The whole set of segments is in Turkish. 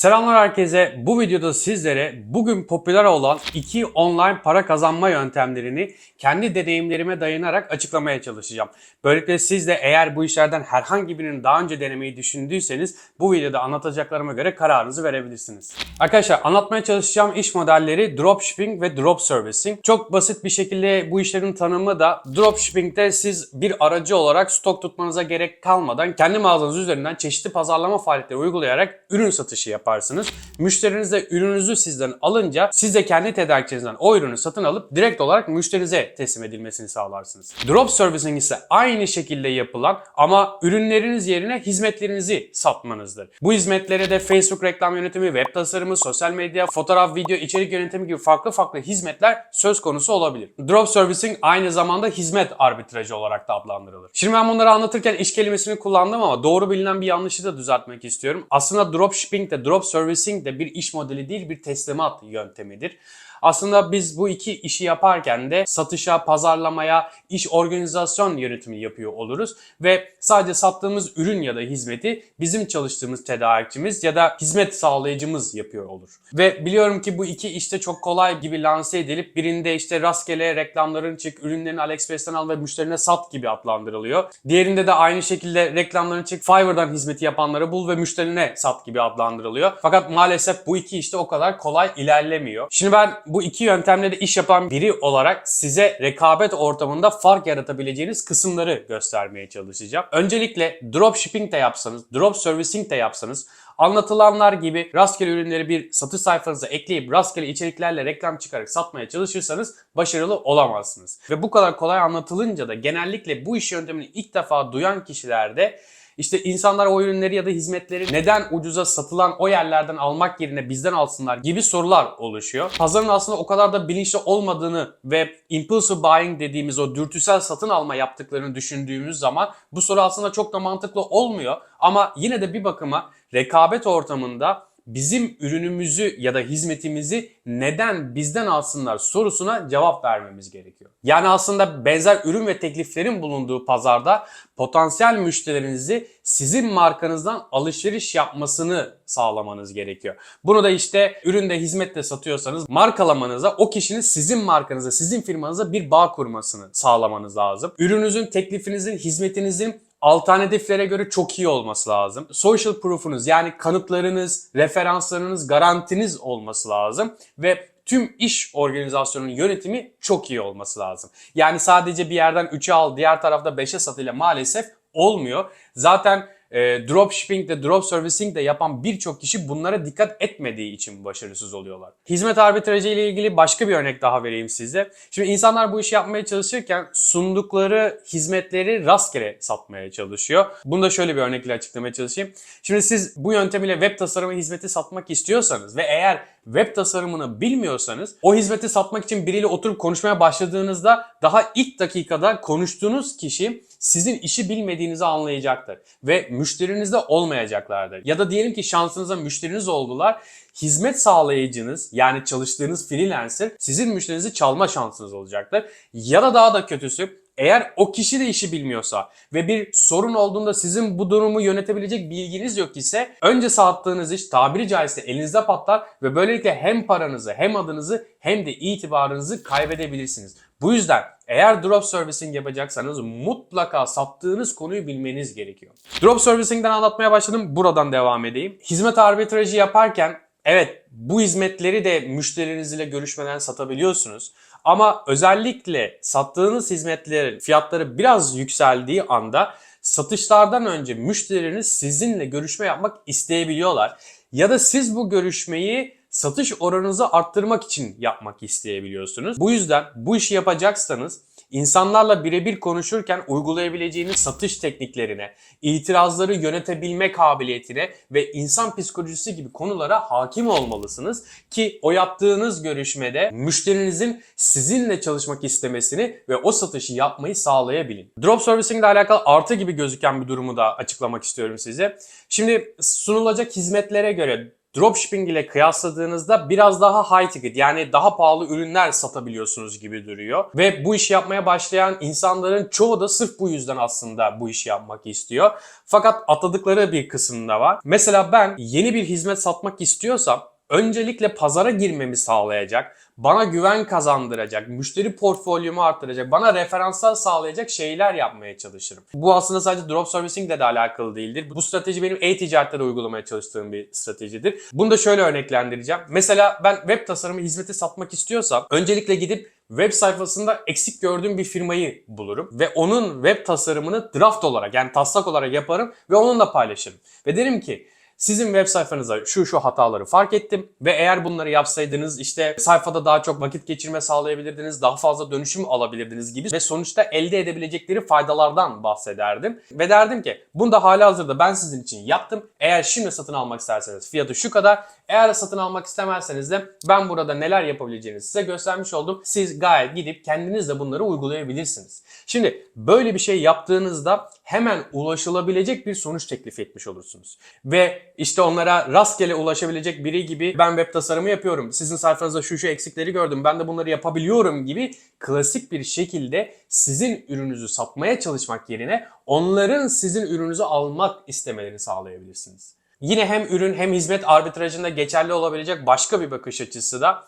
Selamlar herkese. Bu videoda sizlere bugün popüler olan iki online para kazanma yöntemlerini kendi deneyimlerime dayanarak açıklamaya çalışacağım. Böylelikle siz de eğer bu işlerden herhangi birinin daha önce denemeyi düşündüyseniz bu videoda anlatacaklarıma göre kararınızı verebilirsiniz. Arkadaşlar anlatmaya çalışacağım iş modelleri dropshipping ve drop servicing. Çok basit bir şekilde bu işlerin tanımı da dropshipping'de siz bir aracı olarak stok tutmanıza gerek kalmadan kendi mağazanız üzerinden çeşitli pazarlama faaliyetleri uygulayarak ürün satışı yaparsınız. Müşteriniz ürününüzü sizden alınca siz de kendi tedarikçinizden o ürünü satın alıp direkt olarak müşterinize teslim edilmesini sağlarsınız. Drop servicing ise aynı şekilde yapılan ama ürünleriniz yerine hizmetlerinizi satmanızdır. Bu hizmetlere de Facebook reklam yönetimi, web tasarımı, sosyal medya, fotoğraf, video, içerik yönetimi gibi farklı farklı hizmetler söz konusu olabilir. Drop servicing aynı zamanda hizmet arbitrajı olarak da adlandırılır. Şimdi ben bunları anlatırken iş kelimesini kullandım ama doğru bilinen bir yanlışı da düzeltmek istiyorum. Aslında dropshipping de drop servicing de bir iş modeli değil bir teslimat yöntemidir. Aslında biz bu iki işi yaparken de satışa, pazarlamaya, iş organizasyon yönetimi yapıyor oluruz ve sadece sattığımız ürün ya da hizmeti bizim çalıştığımız tedarikçimiz ya da hizmet sağlayıcımız yapıyor olur. Ve biliyorum ki bu iki işte çok kolay gibi lanse edilip birinde işte rastgele reklamların çık, ürünlerini AliExpress'ten al ve müşterine sat gibi adlandırılıyor. Diğerinde de aynı şekilde reklamların çık, Fiverr'dan hizmeti yapanları bul ve müşterine sat gibi adlandırılıyor. Fakat maalesef bu iki işte o kadar kolay ilerlemiyor. Şimdi ben bu iki yöntemle de iş yapan biri olarak size rekabet ortamında fark yaratabileceğiniz kısımları göstermeye çalışacağım. Öncelikle dropshipping de yapsanız, drop servicing de yapsanız anlatılanlar gibi rastgele ürünleri bir satış sayfanıza ekleyip rastgele içeriklerle reklam çıkarak satmaya çalışırsanız başarılı olamazsınız. Ve bu kadar kolay anlatılınca da genellikle bu iş yöntemini ilk defa duyan kişilerde işte insanlar o ürünleri ya da hizmetleri neden ucuza satılan o yerlerden almak yerine bizden alsınlar gibi sorular oluşuyor. Pazarın aslında o kadar da bilinçli olmadığını ve impulsive buying dediğimiz o dürtüsel satın alma yaptıklarını düşündüğümüz zaman bu soru aslında çok da mantıklı olmuyor. Ama yine de bir bakıma rekabet ortamında bizim ürünümüzü ya da hizmetimizi neden bizden alsınlar sorusuna cevap vermemiz gerekiyor. Yani aslında benzer ürün ve tekliflerin bulunduğu pazarda potansiyel müşterilerinizi sizin markanızdan alışveriş yapmasını sağlamanız gerekiyor. Bunu da işte üründe hizmette satıyorsanız markalamanıza o kişinin sizin markanıza, sizin firmanıza bir bağ kurmasını sağlamanız lazım. Ürününüzün, teklifinizin, hizmetinizin alternatiflere göre çok iyi olması lazım. Social proof'unuz yani kanıtlarınız, referanslarınız, garantiniz olması lazım ve tüm iş organizasyonunun yönetimi çok iyi olması lazım. Yani sadece bir yerden 3'e al, diğer tarafta 5'e sat ile maalesef olmuyor. Zaten e, dropshipping de drop servicing de yapan birçok kişi bunlara dikkat etmediği için başarısız oluyorlar. Hizmet arbitrajı ile ilgili başka bir örnek daha vereyim size. Şimdi insanlar bu işi yapmaya çalışırken sundukları hizmetleri rastgele satmaya çalışıyor. Bunu da şöyle bir örnekle açıklamaya çalışayım. Şimdi siz bu yöntemiyle web tasarımı hizmeti satmak istiyorsanız ve eğer web tasarımını bilmiyorsanız o hizmeti satmak için biriyle oturup konuşmaya başladığınızda daha ilk dakikada konuştuğunuz kişi sizin işi bilmediğinizi anlayacaktır ve müşteriniz de olmayacaklardır. Ya da diyelim ki şansınıza müşteriniz oldular. Hizmet sağlayıcınız yani çalıştığınız freelancer sizin müşterinizi çalma şansınız olacaktır. Ya da daha da kötüsü eğer o kişi de işi bilmiyorsa ve bir sorun olduğunda sizin bu durumu yönetebilecek bilginiz yok ise önce sattığınız iş tabiri caizse elinizde patlar ve böylelikle hem paranızı hem adınızı hem de itibarınızı kaybedebilirsiniz. Bu yüzden eğer drop servicing yapacaksanız mutlaka sattığınız konuyu bilmeniz gerekiyor. Drop servicing'den anlatmaya başladım. Buradan devam edeyim. Hizmet arbitrajı yaparken evet bu hizmetleri de müşterinizle görüşmeden satabiliyorsunuz. Ama özellikle sattığınız hizmetlerin fiyatları biraz yükseldiği anda satışlardan önce müşteriniz sizinle görüşme yapmak isteyebiliyorlar. Ya da siz bu görüşmeyi satış oranınızı arttırmak için yapmak isteyebiliyorsunuz. Bu yüzden bu işi yapacaksanız insanlarla birebir konuşurken uygulayabileceğiniz satış tekniklerine, itirazları yönetebilme kabiliyetine ve insan psikolojisi gibi konulara hakim olmalısınız ki o yaptığınız görüşmede müşterinizin sizinle çalışmak istemesini ve o satışı yapmayı sağlayabilin. Drop servicing ile alakalı artı gibi gözüken bir durumu da açıklamak istiyorum size. Şimdi sunulacak hizmetlere göre dropshipping ile kıyasladığınızda biraz daha high ticket yani daha pahalı ürünler satabiliyorsunuz gibi duruyor. Ve bu işi yapmaya başlayan insanların çoğu da sırf bu yüzden aslında bu işi yapmak istiyor. Fakat atladıkları bir kısımda var. Mesela ben yeni bir hizmet satmak istiyorsam öncelikle pazara girmemi sağlayacak, bana güven kazandıracak, müşteri portfolyomu arttıracak, bana referanslar sağlayacak şeyler yapmaya çalışırım. Bu aslında sadece drop servicing ile de alakalı değildir. Bu strateji benim e-ticarette de uygulamaya çalıştığım bir stratejidir. Bunu da şöyle örneklendireceğim. Mesela ben web tasarımı hizmeti satmak istiyorsam öncelikle gidip web sayfasında eksik gördüğüm bir firmayı bulurum ve onun web tasarımını draft olarak yani taslak olarak yaparım ve onunla paylaşırım. Ve derim ki sizin web sayfanıza şu şu hataları fark ettim ve eğer bunları yapsaydınız işte sayfada daha çok vakit geçirme sağlayabilirdiniz, daha fazla dönüşüm alabilirdiniz gibi ve sonuçta elde edebilecekleri faydalardan bahsederdim. Ve derdim ki bunu da hala hazırda ben sizin için yaptım. Eğer şimdi satın almak isterseniz fiyatı şu kadar. Eğer satın almak istemezseniz de ben burada neler yapabileceğinizi size göstermiş oldum. Siz gayet gidip kendiniz de bunları uygulayabilirsiniz. Şimdi böyle bir şey yaptığınızda hemen ulaşılabilecek bir sonuç teklif etmiş olursunuz. Ve işte onlara rastgele ulaşabilecek biri gibi ben web tasarımı yapıyorum. Sizin sayfanızda şu şu eksikleri gördüm. Ben de bunları yapabiliyorum gibi klasik bir şekilde sizin ürününüzü satmaya çalışmak yerine onların sizin ürününüzü almak istemelerini sağlayabilirsiniz. Yine hem ürün hem hizmet arbitrajında geçerli olabilecek başka bir bakış açısı da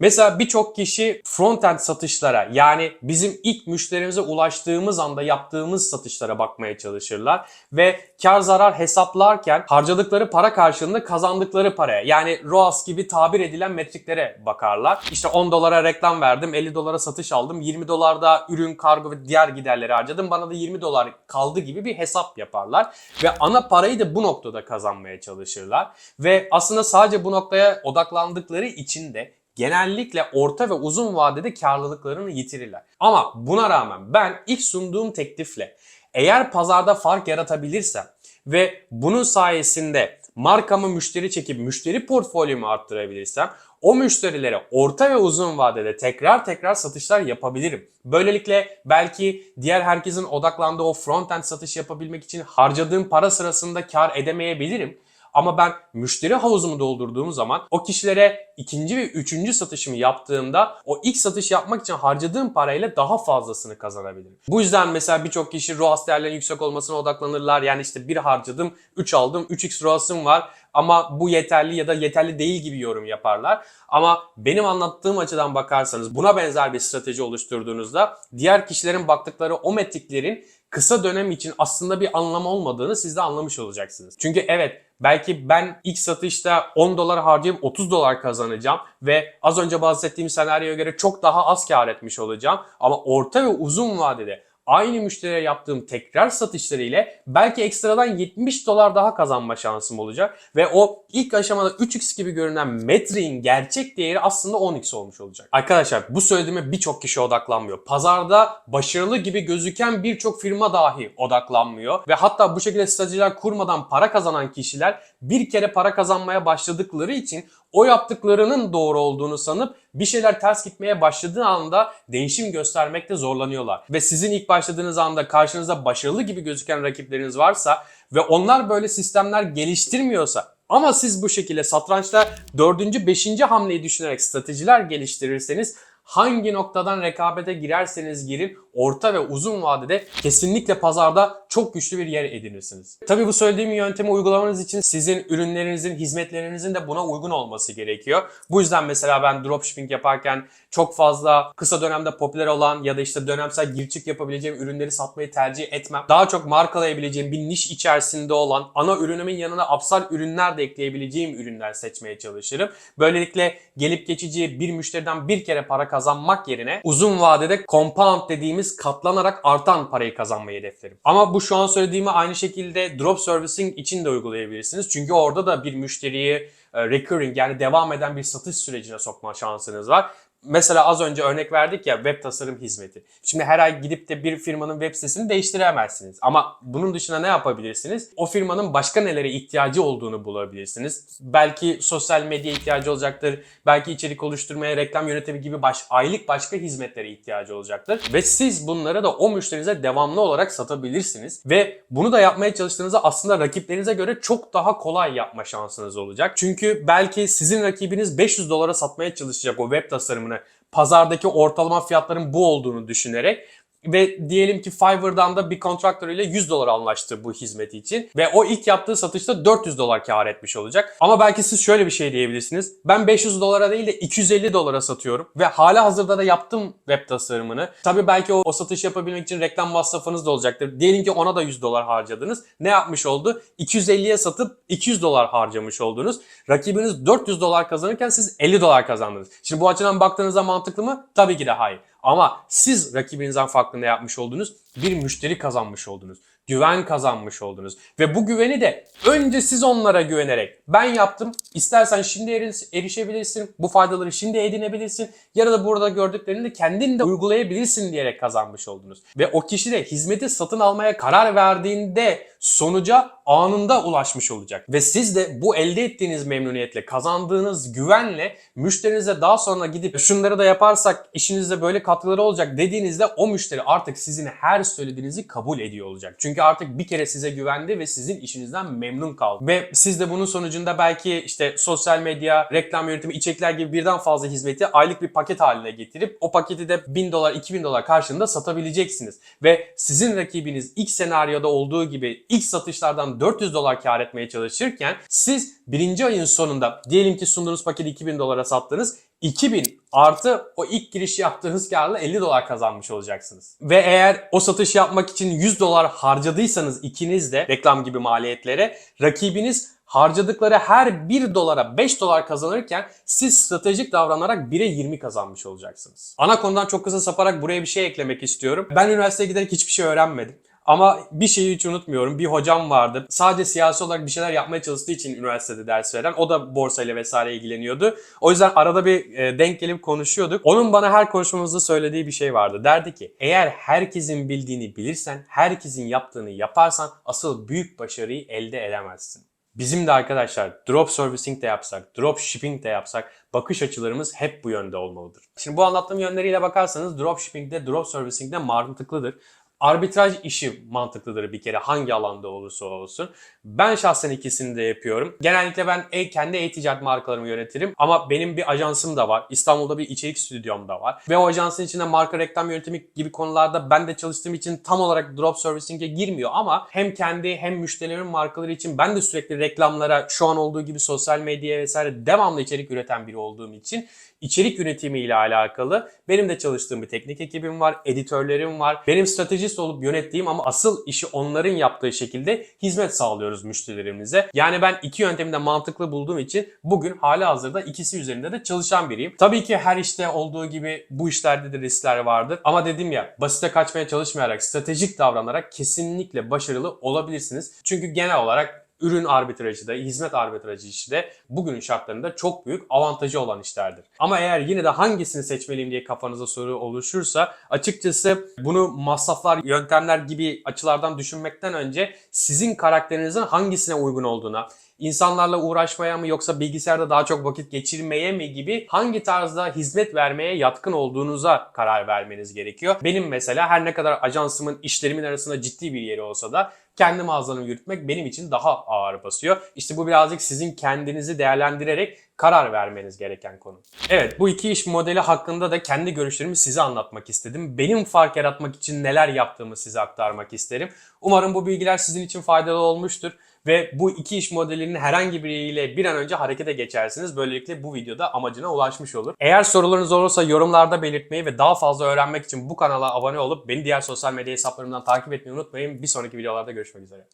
Mesela birçok kişi frontend satışlara yani bizim ilk müşterimize ulaştığımız anda yaptığımız satışlara bakmaya çalışırlar ve kar zarar hesaplarken harcadıkları para karşılığında kazandıkları paraya yani ROAS gibi tabir edilen metriklere bakarlar. İşte 10 dolara reklam verdim, 50 dolara satış aldım, 20 dolarda ürün, kargo ve diğer giderleri harcadım. Bana da 20 dolar kaldı gibi bir hesap yaparlar ve ana parayı da bu noktada kazanmaya çalışırlar. Ve aslında sadece bu noktaya odaklandıkları için de genellikle orta ve uzun vadede karlılıklarını yitirirler. Ama buna rağmen ben ilk sunduğum teklifle eğer pazarda fark yaratabilirsem ve bunun sayesinde markamı müşteri çekip müşteri portfolyomu arttırabilirsem o müşterilere orta ve uzun vadede tekrar tekrar satışlar yapabilirim. Böylelikle belki diğer herkesin odaklandığı o front-end satış yapabilmek için harcadığım para sırasında kar edemeyebilirim. Ama ben müşteri havuzumu doldurduğum zaman o kişilere ikinci ve üçüncü satışımı yaptığımda o ilk satış yapmak için harcadığım parayla daha fazlasını kazanabilirim. Bu yüzden mesela birçok kişi ROAS değerlerinin yüksek olmasına odaklanırlar. Yani işte bir harcadım, 3 aldım, 3x ROAS'ım var ama bu yeterli ya da yeterli değil gibi yorum yaparlar. Ama benim anlattığım açıdan bakarsanız buna benzer bir strateji oluşturduğunuzda diğer kişilerin baktıkları o metriklerin kısa dönem için aslında bir anlam olmadığını siz de anlamış olacaksınız. Çünkü evet belki ben ilk satışta 10 dolar harcayıp 30 dolar kazanacağım ve az önce bahsettiğim senaryoya göre çok daha az kar etmiş olacağım. Ama orta ve uzun vadede aynı müşteriye yaptığım tekrar satışları ile belki ekstradan 70 dolar daha kazanma şansım olacak. Ve o ilk aşamada 3x gibi görünen metriğin gerçek değeri aslında 10x olmuş olacak. Arkadaşlar bu söylediğime birçok kişi odaklanmıyor. Pazarda başarılı gibi gözüken birçok firma dahi odaklanmıyor. Ve hatta bu şekilde stratejiler kurmadan para kazanan kişiler bir kere para kazanmaya başladıkları için o yaptıklarının doğru olduğunu sanıp bir şeyler ters gitmeye başladığı anda değişim göstermekte zorlanıyorlar. Ve sizin ilk başladığınız anda karşınızda başarılı gibi gözüken rakipleriniz varsa ve onlar böyle sistemler geliştirmiyorsa ama siz bu şekilde satrançta dördüncü, beşinci hamleyi düşünerek stratejiler geliştirirseniz hangi noktadan rekabete girerseniz girin orta ve uzun vadede kesinlikle pazarda çok güçlü bir yer edinirsiniz. Tabi bu söylediğim yöntemi uygulamanız için sizin ürünlerinizin, hizmetlerinizin de buna uygun olması gerekiyor. Bu yüzden mesela ben dropshipping yaparken çok fazla kısa dönemde popüler olan ya da işte dönemsel gir çık yapabileceğim ürünleri satmayı tercih etmem. Daha çok markalayabileceğim bir niş içerisinde olan ana ürünümün yanına apsal ürünler de ekleyebileceğim ürünler seçmeye çalışırım. Böylelikle gelip geçici bir müşteriden bir kere para kazanmak yerine uzun vadede compound dediğimiz katlanarak artan parayı kazanmayı hedeflerim. Ama bu şu an söylediğimi aynı şekilde drop servicing için de uygulayabilirsiniz. Çünkü orada da bir müşteriyi e, recurring yani devam eden bir satış sürecine sokma şansınız var. Mesela az önce örnek verdik ya web tasarım hizmeti. Şimdi her ay gidip de bir firmanın web sitesini değiştiremezsiniz. Ama bunun dışında ne yapabilirsiniz? O firmanın başka nelere ihtiyacı olduğunu bulabilirsiniz. Belki sosyal medya ihtiyacı olacaktır. Belki içerik oluşturmaya, reklam yönetimi gibi baş, aylık başka hizmetlere ihtiyacı olacaktır. Ve siz bunları da o müşterinize devamlı olarak satabilirsiniz. Ve bunu da yapmaya çalıştığınızda aslında rakiplerinize göre çok daha kolay yapma şansınız olacak. Çünkü belki sizin rakibiniz 500 dolara satmaya çalışacak o web tasarımını pazardaki ortalama fiyatların bu olduğunu düşünerek ve diyelim ki Fiverr'dan da bir kontraktör ile 100 dolar anlaştı bu hizmeti için ve o ilk yaptığı satışta 400 dolar kar etmiş olacak. Ama belki siz şöyle bir şey diyebilirsiniz. Ben 500 dolara değil de 250 dolara satıyorum ve hala hazırda da yaptım web tasarımını. Tabii belki o, o satış yapabilmek için reklam masrafınız da olacaktır. Diyelim ki ona da 100 dolar harcadınız. Ne yapmış oldu? 250'ye satıp 200 dolar harcamış oldunuz. Rakibiniz 400 dolar kazanırken siz 50 dolar kazandınız. Şimdi bu açıdan baktığınızda mantıklı mı? Tabii ki de hayır. Ama siz rakibinizden farklı ne yapmış oldunuz? Bir müşteri kazanmış oldunuz. Güven kazanmış oldunuz. Ve bu güveni de önce siz onlara güvenerek ben yaptım. İstersen şimdi eri- erişebilirsin. Bu faydaları şimdi edinebilirsin. Ya da burada gördüklerini de kendin de uygulayabilirsin diyerek kazanmış oldunuz. Ve o kişi de hizmeti satın almaya karar verdiğinde sonuca anında ulaşmış olacak. Ve siz de bu elde ettiğiniz memnuniyetle, kazandığınız güvenle müşterinize daha sonra gidip şunları da yaparsak işinizde böyle katkıları olacak dediğinizde o müşteri artık sizin her söylediğinizi kabul ediyor olacak. Çünkü artık bir kere size güvendi ve sizin işinizden memnun kaldı. Ve siz de bunun sonucunda belki işte sosyal medya, reklam yönetimi, içerikler gibi birden fazla hizmeti aylık bir paket haline getirip o paketi de 1000 dolar, 2000 dolar karşılığında satabileceksiniz. Ve sizin rakibiniz ilk senaryoda olduğu gibi ilk satışlardan 400 dolar kar etmeye çalışırken siz birinci ayın sonunda diyelim ki sunduğunuz paketi 2000 dolara sattınız 2000 artı o ilk giriş yaptığınız karla 50 dolar kazanmış olacaksınız. Ve eğer o satış yapmak için 100 dolar harcadıysanız ikiniz de reklam gibi maliyetlere rakibiniz harcadıkları her 1 dolara 5 dolar kazanırken siz stratejik davranarak 1'e 20 kazanmış olacaksınız. Ana konudan çok kısa saparak buraya bir şey eklemek istiyorum. Ben üniversiteye giderek hiçbir şey öğrenmedim. Ama bir şeyi hiç unutmuyorum. Bir hocam vardı. Sadece siyasi olarak bir şeyler yapmaya çalıştığı için üniversitede ders veren. O da borsayla vesaire ilgileniyordu. O yüzden arada bir e, denk gelip konuşuyorduk. Onun bana her konuşmamızda söylediği bir şey vardı. Derdi ki eğer herkesin bildiğini bilirsen, herkesin yaptığını yaparsan asıl büyük başarıyı elde edemezsin. Bizim de arkadaşlar drop servicing de yapsak, drop shipping de yapsak bakış açılarımız hep bu yönde olmalıdır. Şimdi bu anlattığım yönleriyle bakarsanız drop shipping de drop servicing de mantıklıdır. Arbitraj işi mantıklıdır bir kere hangi alanda olursa olsun. Ben şahsen ikisini de yapıyorum. Genellikle ben e, kendi e-ticaret markalarımı yönetirim ama benim bir ajansım da var. İstanbul'da bir içerik stüdyom da var. Ve o ajansın içinde marka reklam yönetimi gibi konularda ben de çalıştığım için tam olarak drop servicing'e girmiyor ama hem kendi hem müşterilerimin markaları için ben de sürekli reklamlara şu an olduğu gibi sosyal medyaya vesaire devamlı içerik üreten biri olduğum için içerik yönetimi ile alakalı benim de çalıştığım bir teknik ekibim var, editörlerim var. Benim stratejist olup yönettiğim ama asıl işi onların yaptığı şekilde hizmet sağlıyoruz müşterilerimize. Yani ben iki yöntemi de mantıklı bulduğum için bugün hala hazırda ikisi üzerinde de çalışan biriyim. Tabii ki her işte olduğu gibi bu işlerde de riskler vardır. Ama dedim ya basite kaçmaya çalışmayarak, stratejik davranarak kesinlikle başarılı olabilirsiniz. Çünkü genel olarak ürün arbitrajı da, hizmet arbitrajı işi de bugünün şartlarında çok büyük avantajı olan işlerdir. Ama eğer yine de hangisini seçmeliyim diye kafanıza soru oluşursa açıkçası bunu masraflar, yöntemler gibi açılardan düşünmekten önce sizin karakterinizin hangisine uygun olduğuna, insanlarla uğraşmaya mı yoksa bilgisayarda daha çok vakit geçirmeye mi gibi hangi tarzda hizmet vermeye yatkın olduğunuza karar vermeniz gerekiyor. Benim mesela her ne kadar ajansımın işlerimin arasında ciddi bir yeri olsa da kendi mağazamı yürütmek benim için daha ağır basıyor. İşte bu birazcık sizin kendinizi değerlendirerek karar vermeniz gereken konu. Evet bu iki iş modeli hakkında da kendi görüşlerimi size anlatmak istedim. Benim fark yaratmak için neler yaptığımı size aktarmak isterim. Umarım bu bilgiler sizin için faydalı olmuştur ve bu iki iş modelinin herhangi biriyle bir an önce harekete geçersiniz. Böylelikle bu videoda amacına ulaşmış olur. Eğer sorularınız olursa yorumlarda belirtmeyi ve daha fazla öğrenmek için bu kanala abone olup beni diğer sosyal medya hesaplarımdan takip etmeyi unutmayın. Bir sonraki videolarda görüşmek üzere.